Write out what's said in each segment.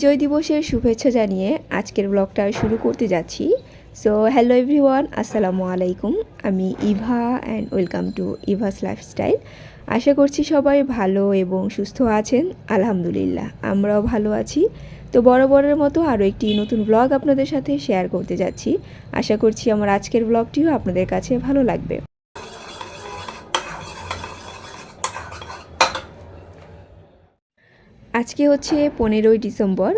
বিজয় দিবসের শুভেচ্ছা জানিয়ে আজকের ব্লগটা শুরু করতে যাচ্ছি। সো হ্যালো এভরিওয়ান আসসালামু আলাইকুম। আমি Eva and welcome to Eva's lifestyle আশা করছি সবাই ভালো এবং সুস্থ আছেন, আলহামদুলিল্লাহ, আমরাও ভালো আছি। তো বরাবরের মতো আরও একটি নতুন ব্লগ আপনাদের সাথে শেয়ার করতে যাচ্ছি। আশা করছি আমার আজকের ব্লগটিও আপনাদের কাছে ভালো লাগবে। আজকে হচ্ছে পনেরোই ডিসেম্বর,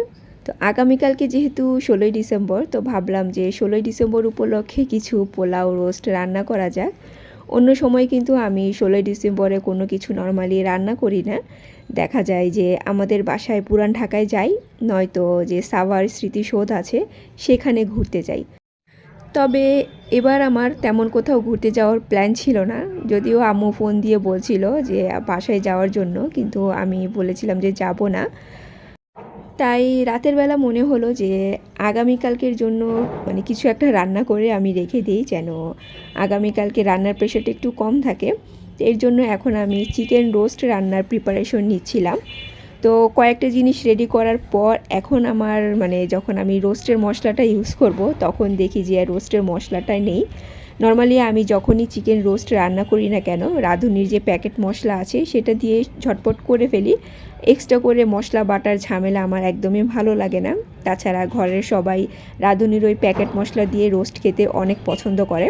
তো আগামীকালকে যেহেতু ষোলোই ডিসেম্বর, তো ভাবলাম যে ষোলোই ডিসেম্বর উপলক্ষে কিছু পোলাও রোস্ট রান্না করা যাক। অন্য সময় কিন্তু আমি ষোলোই ডিসেম্বরে কোনো কিছু নর্মালি রান্না করি না। দেখা যায় যে আমাদের বাসায় পুরান ঢাকায় যাই, নয়তো যে সাভার স্মৃতিসৌধ আছে, সেখানে ঘুরতে যাই। তবে এবার আমার তেমন কোথাও ঘুরতে যাওয়ার প্ল্যান ছিল না। যদিও আম্মু ফোন দিয়ে বলছিল যে, বাসায় যাওয়ার জন্য, কিন্তু আমি বলেছিলাম যে যাব না। তাই রাতের বেলা মনে হলো যে, আগামীকালকের জন্য মানে কিছু একটা রান্না করে আমি রেখে দিই যেন আগামীকালকে রান্নার প্রেশারটা একটু কম থাকে। এর জন্য এখন আমি চিকেন রোস্ট রান্নার প্রিপারেশন নিচ্ছিলাম। তো কয়েকটা জিনিস রেডি করার পর এখন আমার মানে যখন আমি রোস্টের মশলাটা ইউজ করব, তখন দেখি যে রোস্টের মশলাটা নেই। নর্মালি আমি যখনই চিকেন রোস্ট রান্না করি না কেন, রাঁধুনির যে প্যাকেট মশলা আছে সেটা দিয়ে ঝটপট করে ফেলি। এক্সট্রা করে মশলা, বাটার ঝামেলা আমার একদমই ভালো লাগে না। তাছাড়া ঘরের সবাই রাঁধুনির ওই প্যাকেট মশলা দিয়ে রোস্ট খেতে অনেক পছন্দ করে।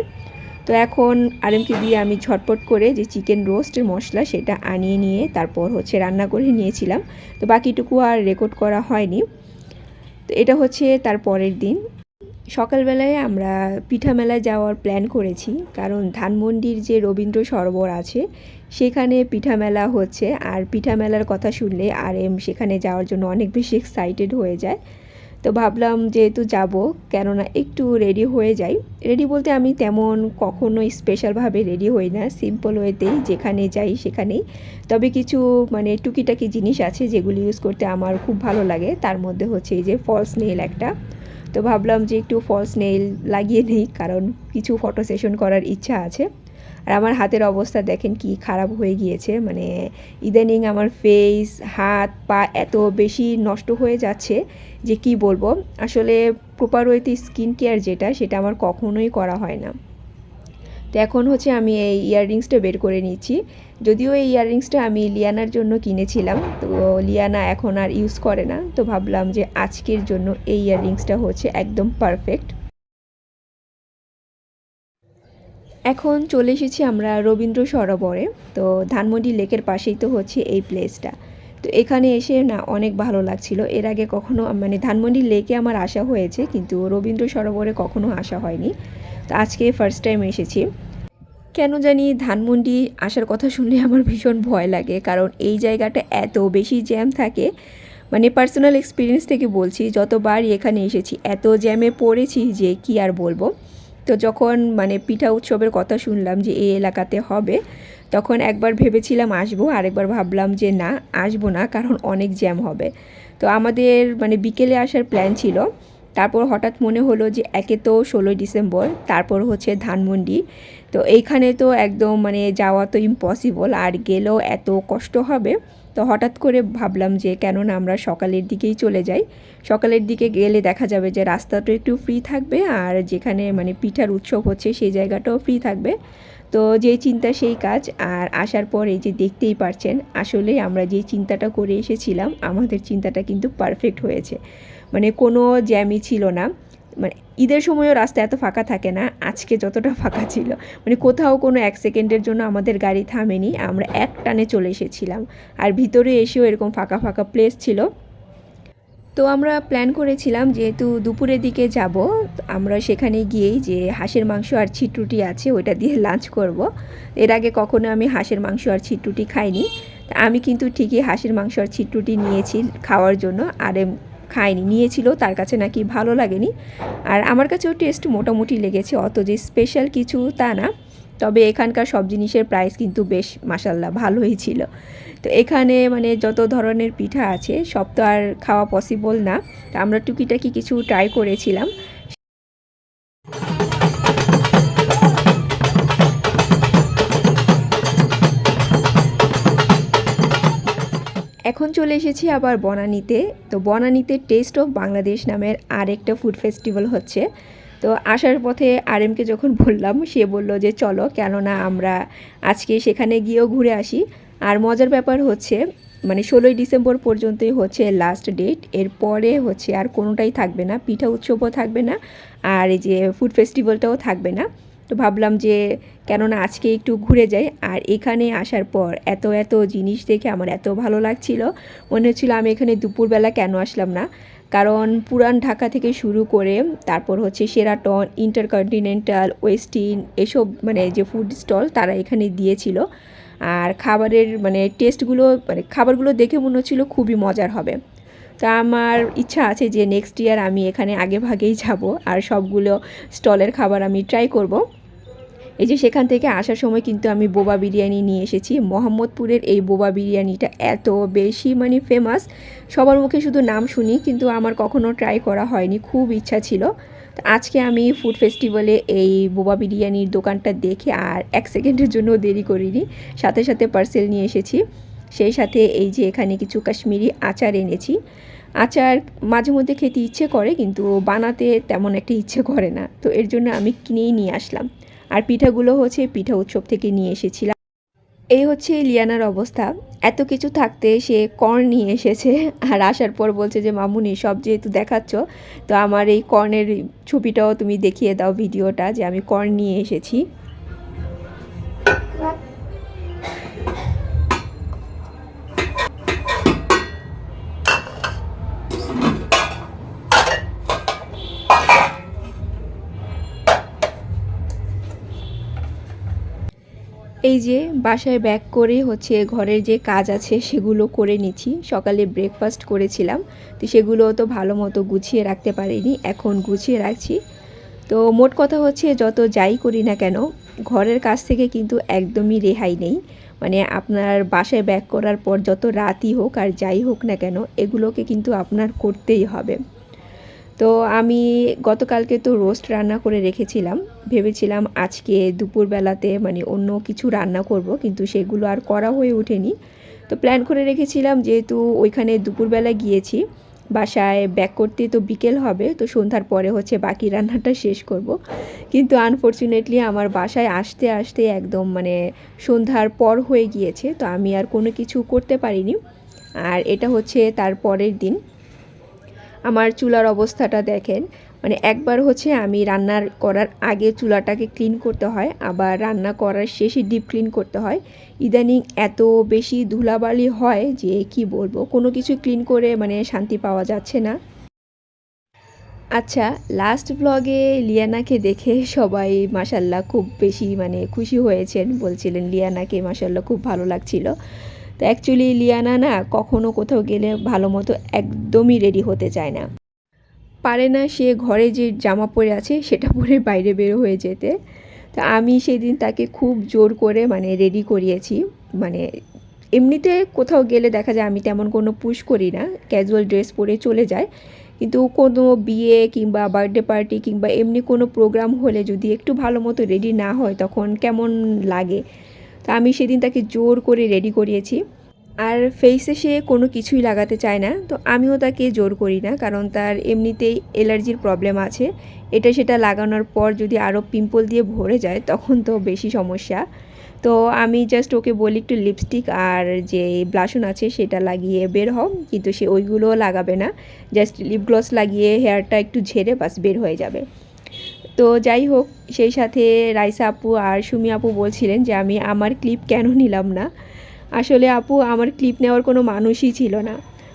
তো এখন আরএমকে দিয়ে আমি ঝটপট করে যে চিকেন রোস্টের মশলা সেটা আনিয়ে নিয়ে তারপর হচ্ছে রান্না করে নিয়েছিলাম। তো বাকিটুকু আর রেকর্ড করা হয়নি। তো এটা হচ্ছে তার পরের দিন। সকালবেলায় আমরা পিঠা মেলায় যাওয়ার প্ল্যান করেছি। কারণ ধানমন্ডির যে রবীন্দ্র সরোবর আছে, সেখানে পিঠা মেলা হচ্ছে। আর পিঠা মেলার কথা শুনলে আর এম সেখানে যাওয়ার জন্য অনেক বেশি এক্সাইটেড হয়ে যায়। তো ভাবলাম যেহেতু যাব, কেননা একটু রেডি হয়ে যাই। রেডি বলতে আমি তেমন কখনোই স্পেশালভাবে রেডি হই না সিম্পল ওয়েতেই যেখানে যাই সেখানেই। তবে কিছু মানে টুকিটাকি জিনিস আছে যেগুলি ইউজ করতে আমার খুব ভালো লাগে, তার মধ্যে হচ্ছে এই যে ফলস নেইল একটা। তো ভাবলাম যে একটু ফলস নেইল লাগিয়ে নিই, কারণ কিছু ফটো সেশন করার ইচ্ছা আছে। আর আমার হাতের অবস্থা দেখেন কি খারাপ হয়ে গিয়েছে। মানে ইদানিং আমার ফেস হাত, পা এত বেশি নষ্ট হয়ে যাচ্ছে যে কি বলব? আসলে প্রপার ওয়েতে স্কিন কেয়ার যেটা, সেটা আমার কখনোই করা হয় না। তো এখন হচ্ছে আমি এই ইয়াররিংসটা বের করে নিচ্ছি। যদিও এই ইয়াররিংসটা আমি লিয়ানার জন্য কিনেছিলাম, তো লিয়ানা এখন আর ইউজ করে না। তো ভাবলাম যে আজকের জন্য এই ইয়াররিংসটা হচ্ছে একদম পারফেক্ট এখন চলে এসেছি আমরা রবীন্দ্র সরোবরে তো ধানমন্ডি লেকের পাশেই তো হচ্ছে এই প্লেসটা তো এখানে এসে না অনেক ভালো লাগছিল। এর আগে কখনো মানে ধানমন্ডি লেকে আমার আসা হয়েছে, কিন্তু রবীন্দ্র সরোবরে কখনো আসা হয়নি। তো আজকে ফার্স্ট টাইম এসেছি। কেন জানি ধানমন্ডি আসার কথা শুনলে আমার ভীষণ ভয় লাগে, কারণ এই জায়গাটা এত বেশি জ্যাম থাকে। মানে পার্সোনাল এক্সপিরিয়েন্স থেকে বলছি, যতবারই এখানে এসেছি, এত জ্যামে পড়েছি যে কি আর বলব। তো যখন মানে পিঠা উৎসবের কথা শুনলাম যে এই এলাকাতে হবে, তখন একবার ভেবেছিলাম আসব, আরেকবার ভাবলাম যে না, আসব না, কারণ অনেক জ্যাম হবে। তো আমাদের মানে বিকেলে আসার প্ল্যান ছিল। তারপর হঠাৎ মনে হলো যে একে তো ষোলোই ডিসেম্বর, তারপর হচ্ছে ধানমন্ডি। তো এইখানে তো একদম মানে যাওয়া তো ইম্পসিবল আর গেলেও এত কষ্ট হবে। তো হঠাৎ করে ভাবলাম যে কেননা আমরা সকালের দিকেই চলে যাই। সকালের দিকে গেলে দেখা যাবে যে রাস্তাটা একটু ফ্রি থাকবে, আর যেখানে মানে পিঠার উৎসব হচ্ছে সেই জায়গাটাও ফ্রি থাকবে। তো যে চিন্তা সেই কাজ, আর আসার পর এই যে দেখতেই পারছেন আসলে আমরা যে চিন্তাটা করে এসেছিলাম, আমাদের চিন্তাটা কিন্তু পারফেক্ট হয়েছে। মানে কোনো জ্যামই ছিল না। মানে ঈদের সময়ও রাস্তা এত ফাঁকা থাকে না, আজকে যতটা ফাঁকা ছিল। মানে কোথাও কোনো এক সেকেন্ডের জন্য আমাদের গাড়ি থামেনি, আমরা এক টানে চলে এসেছিলাম। আর ভিতরে এসেও এরকম ফাঁকা ফাঁকা প্লেস ছিল। তো আমরা প্ল্যান করেছিলাম যেহেতু দুপুরের দিকে যাব, আমরা সেখানে গিয়েই যে হাঁসের মাংস আর ছিটরুটি আছে, ওইটা দিয়ে লাঞ্চ করব। এর আগে কখনো আমি হাঁসের মাংস আর ছিটরুটি খাইনি। আমি কিন্তু ঠিকই হাঁসের মাংস আর ছিটরুটি নিয়েছি খাওয়ার জন্য, আর খায়নি নিয়েছিল, তার কাছে নাকি ভালো লাগেনি। আর আমার কাছেও টেস্ট মোটামুটি লেগেছে, অত যে স্পেশাল কিছু তা না। তবে এখানকার সব জিনিসের প্রাইস কিন্তু বেশ মাসাল্লাহ ভালোই ছিল। তো এখানে মানে যত ধরনের পিঠা আছে, সব তো আর খাওয়া পসিবল না। আমরা টুকিটাকি কিছু ট্রাই করেছিলাম। এখন চলে এসেছি আবার বনানীতে। তো বনানীতে টেস্ট অফ বাংলাদেশ নামের আরেকটা ফুড ফেস্টিভ্যাল হচ্ছে। তো আসার পথে আরএমকে যখন বললাম, সে বলল যে, চলো, কেননা আমরা আজকে সেখানে গিয়েও ঘুরে আসি। আর মজার ব্যাপার হচ্ছে মানে ষোলোই ডিসেম্বর পর্যন্তই হচ্ছে লাস্ট ডেট এরপরে হচ্ছে আর কোনোটাই থাকবে না, পিঠা উৎসবও থাকবে না, আর এই যে ফুড ফেস্টিভ্যালটাও থাকবে না। তো ভাবলাম যে কেননা আজকে একটু ঘুরে যাই। আর এখানে আসার পর এত এত জিনিস দেখে আমার এত ভালো লাগছিল। মনে হচ্ছিল আমি এখানে দুপুরবেলা কেন আসলাম না? কারণ পুরান ঢাকা থেকে শুরু করে তারপর হচ্ছে সেরাটন ইন্টারকন্টিনেন্টাল ওয়েস্টিন এসব মানে যে ফুড স্টল তারা এখানে দিয়েছিল। আর খাবারের মানে টেস্টগুলো মানে খাবারগুলো দেখে মনে হচ্ছিল খুবই মজার হবে। তা আমার ইচ্ছা আছে যে নেক্সট ইয়ার আমি এখানে আগে ভাগেই যাব আর সবগুলো স্টলের খাবার আমি ট্রাই করব। এই যে সেখান থেকে আসার সময় কিন্তু আমি বোবা বিরিয়ানি নিয়ে এসেছি। মোহাম্মদপুরের এই বোবা বিরিয়ানিটা এত বেশি মানে ফেমাস সবার মুখে শুধু নাম শুনি, কিন্তু আমার কখনো ট্রাই করা হয়নি, খুব ইচ্ছা ছিল। তো আজকে আমি ফুড ফেস্টিভ্যালে এই বোবা বিরিয়ানির দোকানটা দেখে আর এক সেকেন্ডের জন্য দেরি করিনি, সাথে সাথে পার্সেল নিয়ে এসেছি। সেই সাথে এই যে এখানে কিছু কাশ্মীরি আচার এনেছি। আচার মাঝে মধ্যে খেতে ইচ্ছে করে, কিন্তু বানাতে তেমন একটা ইচ্ছে করে না। তো এর জন্য আমি কিনেই নিয়ে আসলাম। আর পিঠাগুলো হচ্ছে পিঠা উৎসব থেকে নিয়ে এসেছিলাম। এই হচ্ছে লিয়ানার অবস্থা। এত কিছু থাকতে সে কর্ণ নিয়ে এসেছে আর আসার পর বলছে যে মামুনি সব যেহেতু দেখাচ্ছ, তো আমার এই কর্নের ছবিটাও তুমি দেখিয়ে দাও ভিডিওটা যে আমি কর্ণ নিয়ে এসেছি। এই যে বাসায় ব্যাক করে হচ্ছে ঘরের যে কাজ আছে সেগুলো করে নিচ্ছি। সকালে ব্রেকফাস্ট করেছিলাম, তো সেগুলো তো ভালো মতো গুছিয়ে রাখতে পারিনি, এখন গুছিয়ে রাখছি। তো মোট কথা হচ্ছে যত যাই করি না কেন, ঘরের কাজ থেকে কিন্তু একদমই রেহাই নেই। মানে আপনার বাসায় ব্যাক করার পর যত রাতই হোক আর যাই হোক না কেন, এগুলোকে কিন্তু আপনার করতেই হবে। তো আমি গতকালকে তো রোস্ট রান্না করে রেখেছিলাম। ভেবেছিলাম আজকে দুপুরবেলাতে মানে অন্য কিছু রান্না করব, কিন্তু সেগুলো আর করা হয়ে ওঠেনি। তো প্ল্যান করে রেখেছিলাম যেহেতু ওইখানে দুপুরবেলা গিয়েছি, বাসায় ব্যাক করতে তো বিকেল হবে, তো সন্ধ্যার পরে হচ্ছে বাকি রান্নাটা শেষ করব। কিন্তু আনফর্চুনেটলি আমার বাসায় আসতে আসতে একদম মানে সন্ধ্যার পর হয়ে গিয়েছে, তো আমি আর কোনো কিছু করতে পারিনি। আর এটা হচ্ছে তার পরের দিন। আমার চুলার অবস্থাটা দেখেন। মানে একবার হচ্ছে আমি রান্নার করার আগে চুলাটাকে ক্লিন করতে হয়, আবার রান্না করার শেষে ডিপ ক্লিন করতে হয়। ইদানিং এত বেশি ধুলাবালি হয় যে কি বলব, কোনো কিছু ক্লিন করে মানে শান্তি পাওয়া যাচ্ছে না। আচ্ছা লাস্ট ব্লগে লিয়ানাকে দেখে সবাই মাসাল্লাহ খুব বেশি মানে খুশি হয়েছেন, বলছিলেন, লিয়ানাকে মাসাল্লাহ খুব ভালো লাগছিল। তো অ্যাকচুয়ালি লিয়ানা না কখনো কোথাও গেলে ভালো মতো একদমই রেডি হতে চায় না। পারে না সে ঘরে যে জামা পরে আছে সেটা পরে বাইরে বের হয়ে যেতে। তো আমি সেদিন তাকে খুব জোর করে মানে রেডি করিয়েছি। মানে এমনিতে কোথাও গেলে দেখা যায় আমি তেমন কোনো পুশ করি না ক্যাজুয়াল ড্রেস পরে চলে যায়। কিন্তু কোনো বিয়ে কিংবা বার্থডে পার্টি কিংবা এমনি কোনো প্রোগ্রাম হলে যদি একটু ভালো মতো রেডি না হয় তখন কেমন লাগে? তো আমি সেদিন তাকে জোর করে রেডি করিয়েছি। আর ফেসে সে কোনো কিছুই লাগাতে চায় না, তো আমিও তাকে জোর করি না, কারণ তার এমনিতেই অ্যালার্জির প্রবলেম আছে। এটা সেটা লাগানোর পর যদি আরও পিম্পল দিয়ে ভরে যায়, তখন তো বেশি সমস্যা। তো আমি জাস্ট ওকে বলি একটু লিপস্টিক আর যে ব্লাশন আছে সেটা লাগিয়ে বের হও, কিন্তু সে ওইগুলোও লাগাবে না। জাস্ট লিপ গ্লস লাগিয়ে হেয়ারটা একটু ঝেড়ে বাস বের হয়ে যাবে। তো যাই হোক, সেই সাথে রাইসা আপু আর সুমি আপু বলছিলেন যে আমি আমার ক্লিপ কেন নিলাম না? আসলে আপু, আমার ক্লিপ নেওয়ার কোনো মানুষই ছিল না।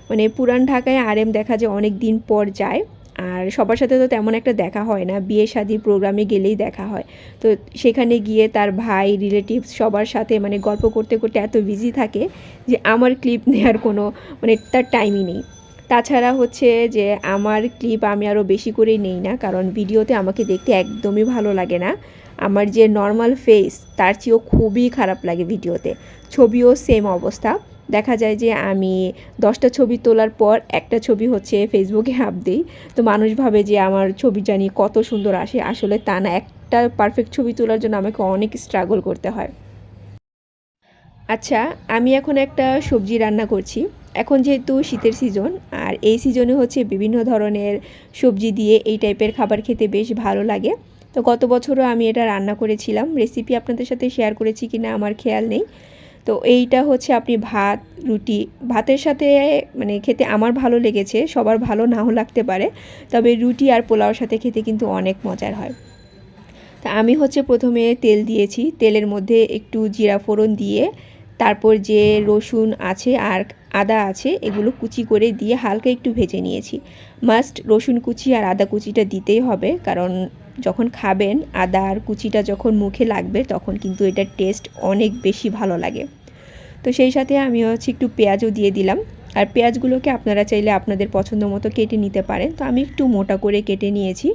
মানে পুরান ঢাকায় আর এম দেখা যায় অনেক দিন পর যায়। আর সবার সাথে তো তেমন একটা দেখা হয় না। বিয়ে শাদি প্রোগ্রামে গেলেই দেখা হয়। তো সেখানে গিয়ে তার ভাই রিলেটিভস সবার সাথে মানে গল্প করতে করতে এত বিজি থাকে যে আমার ক্লিপ নেওয়ার কোনো মানে তার টাইমই নেই। তাছাড়া হচ্ছে যে আমার ক্লিপ আমি আরও বেশি করেই নেই না, কারণ ভিডিওতে আমাকে দেখতে একদমই ভালো লাগে না। আমার যে নর্মাল ফেস তার চেয়েও খুবই খারাপ লাগে ভিডিওতে ছবিও সেম অবস্থা। দেখা যায় যে আমি দশটা ছবি তোলার পর একটা ছবি হচ্ছে ফেসবুকে আপ দিই। তো মানুষ ভাবে যে আমার ছবি জানি কত সুন্দর আসে। আসলে তা না, একটা পারফেক্ট ছবি তোলার জন্য আমাকে অনেক স্ট্রাগল করতে হয়। আচ্ছা আমি এখন একটা সবজি রান্না করছি। এখন যেহেতু শীতের সিজন আর এই সিজনে হচ্ছে বিভিন্ন ধরনের সবজি দিয়ে এই টাইপের খাবার খেতে বেশ ভালো লাগে। তো গত বছরও আমি এটা রান্না করেছিলাম। রেসিপি আপনাদের সাথে শেয়ার করেছি কিনা আমার খেয়াল নেই। তো এইটা হচ্ছে আপনি ভাত, রুটি, ভাতের সাথে মানে খেতে আমার ভালো লেগেছে, সবার ভালো নাও লাগতে পারে, তবে রুটি আর পোলাওর সাথে খেতে কিন্তু অনেক মজার হয়। তা আমি হচ্ছে প্রথমে তেল দিয়েছি, তেলের মধ্যে একটু জিরা ফোড়ন দিয়ে তারপর যে রসুন আছে আর আদা আছে, এগুলো কুচি করে দিয়ে হালকা একটু ভেজে নিয়েছি। মাস্ট রসুন কুচি আর আদা কুচিটা দিতেই হবে, কারণ যখন খাবেন, আদা আর কুচিটা যখন মুখে লাগবে, তখন কিন্তু এটার টেস্ট অনেক বেশি ভালো লাগে। তো সেই সাথে আমি হচ্ছে একটু পেঁয়াজও দিয়ে দিলাম। আর পেঁয়াজগুলোকে আপনারা চাইলে আপনাদের পছন্দ মতো কেটে নিতে পারেন। তো আমি একটু মোটা করে কেটে নিয়েছি।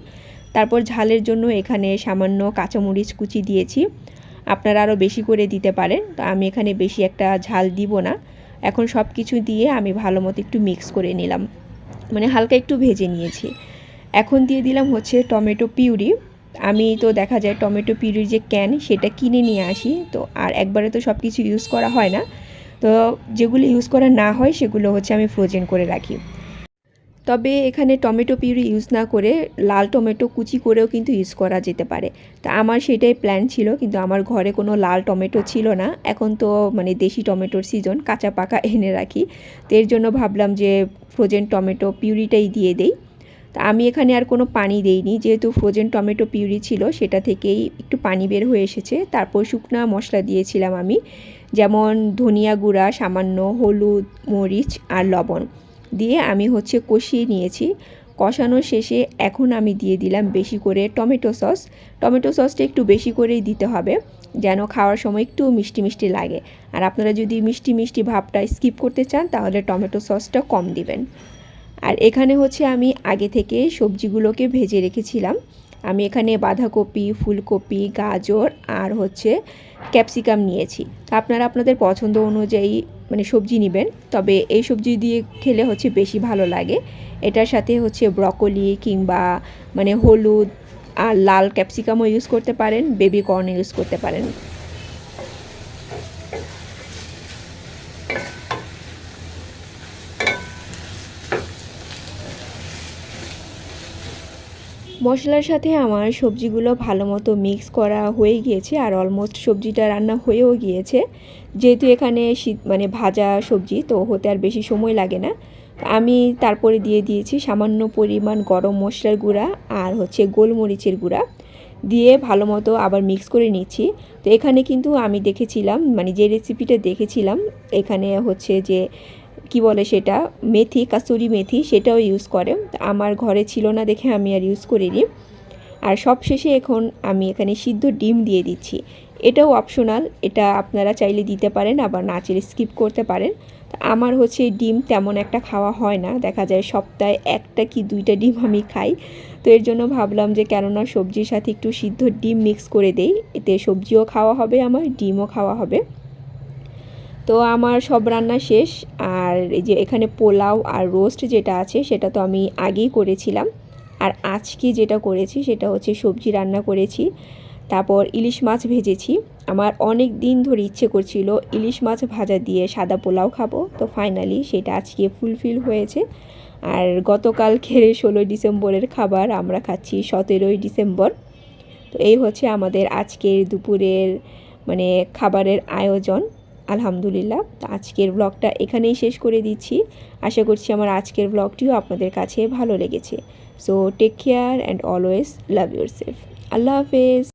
তারপর ঝালের জন্য এখানে সামান্য কাঁচামরিচ কুচি দিয়েছি। আপনারা আরও বেশি করে দিতে পারেন। তো আমি এখানে বেশি একটা ঝাল দিব না। এখন সব কিছু দিয়ে আমি ভালো মতো একটু মিক্স করে নিলাম। মানে হালকা একটু ভেজে নিয়েছি। এখন দিয়ে দিলাম হচ্ছে টমেটো পিউরি। আমি তো দেখা যায় টমেটো পিউরির যে ক্যান সেটা কিনে নিয়ে আসি। তো আর একবারে তো সব কিছু ইউজ করা হয় না। তো যেগুলো ইউজ করা না হয় সেগুলো হচ্ছে আমি ফ্রোজেন করে রাখি। তবে এখানে টমেটো পিউরি ইউজ না করে লাল টমেটো কুচি করেও কিন্তু ইউজ করা যেতে পারে। তা আমার সেটাই প্ল্যান ছিল, কিন্তু আমার ঘরে কোনো লাল টমেটো ছিল না। এখন তো মানে দেশি টমেটোর সিজন কাঁচা পাকা এনে রাখি। তো এর জন্য ভাবলাম যে ফ্রোজেন টমেটো পিউরিটাই দিয়ে দেই। তা আমি এখানে আর কোনো পানি দেইনি, যেহেতু ফ্রোজেন টমেটো পিউরি ছিল, সেটা থেকেই একটু পানি বের হয়ে এসেছে। তারপর শুকনা মশলা দিয়েছিলাম আমি, যেমন ধনিয়া গুঁড়া, সামান্য হলুদ, মরিচ আর লবণ। দিয়ে আমি হচ্ছে কষিয়ে নিয়েছি। কষানো শেষে এখন আমি দিয়ে দিলাম বেশি করে টমেটো সস। টমেটো সসটা একটু বেশি করেই দিতে হবে, যেন খাওয়ার সময় একটু মিষ্টি মিষ্টি লাগে। আর আপনারা যদি মিষ্টি মিষ্টি ভাবটা স্কিপ করতে চান, তাহলে টমেটো সসটা কম দিবেন। আর এখানে হচ্ছে আমি আগে থেকে সবজিগুলোকে ভেজে রেখেছিলাম। আমি এখানে বাঁধাকপি, ফুলকপি, গাজর আর হচ্ছে ক্যাপসিকাম নিয়েছি। আপনারা আপনাদের পছন্দ অনুযায়ী মানে সবজি নেবেন, তবে এই সবজি দিয়ে খেলে হচ্ছে বেশি ভালো লাগে। এটার সাথে হচ্ছে ব্রকলি কিংবা মানে হলুদ আর লাল ক্যাপসিকামও ইউজ করতে পারেন, বেবি কর্ন ইউজ করতে পারেন। মশলার সাথে আমার সবজিগুলো ভালো মতো মিক্স করা হয়ে গিয়েছে আর অলমোস্ট সবজিটা রান্না হয়েও গিয়েছে। যেহেতু এখানে শীত মানে ভাজা সবজি, তো হতে আর বেশি সময় লাগে না। আমি তারপরে দিয়ে দিয়েছি সামান্য পরিমাণ গরম মশলার গুঁড়া আর হচ্ছে গোলমরিচের গুঁড়া। দিয়ে ভালো মতো আবার মিক্স করে নিচ্ছি। তো এখানে কিন্তু আমি দেখেছিলাম মানে যে রেসিপিটা দেখেছিলাম, এখানে হচ্ছে যে কি বলে সেটা? মেথি, কাসুরি মেথি সেটাও ইউজ করে। আমার ঘরে ছিল না দেখে আমি আর ইউজ করিনি। আর সব শেষে এখন আমি এখানে সিদ্ধ ডিম দিয়ে দিচ্ছি। এটাও অপশনাল এটা আপনারা চাইলে দিতে পারেন, আবার না চাইলে স্কিপ করতে পারেন। আমার হচ্ছে ডিম তেমন একটা খাওয়া হয় না। দেখা যায় সপ্তাহে একটা কি দুইটা ডিম আমি খাই। তো এর জন্য ভাবলাম যে কেননা সবজির সাথে একটু সিদ্ধ ডিম মিক্স করে দেই। এতে সবজিও খাওয়া হবে আমার, ডিমও খাওয়া হবে। তো আমার সব রান্না শেষ, আর এই যে এখানে পোলাও আর রোস্ট যেটা আছে সেটা তো আমি আগেই করেছিলাম। আর আজকে যেটা করেছি সেটা হচ্ছে সবজি রান্না করেছি, তারপর ইলিশ মাছ ভেজেছি। আমার অনেক দিন ধরে ইচ্ছে করছিল ইলিশ মাছ ভাজা দিয়ে সাদা পোলাও খাব, তো ফাইনালি সেটা আজকে ফুলফিল হয়েছে। আর গতকাল খেরে ষোলোই ডিসেম্বরের খাবার আমরা খাচ্ছি সতেরোই ডিসেম্বর। তো এই হচ্ছে আমাদের আজকের দুপুরের মানে খাবারের আয়োজন। আলহামদুলিল্লাহ। তো আজকের ব্লগটা এখানেই শেষ করে দিচ্ছি। আশা করছি আমার আজকের ব্লগটিও আপনাদের কাছে ভালো লেগেছে। So take care and always love yourself আল্লাহ হাফেজ।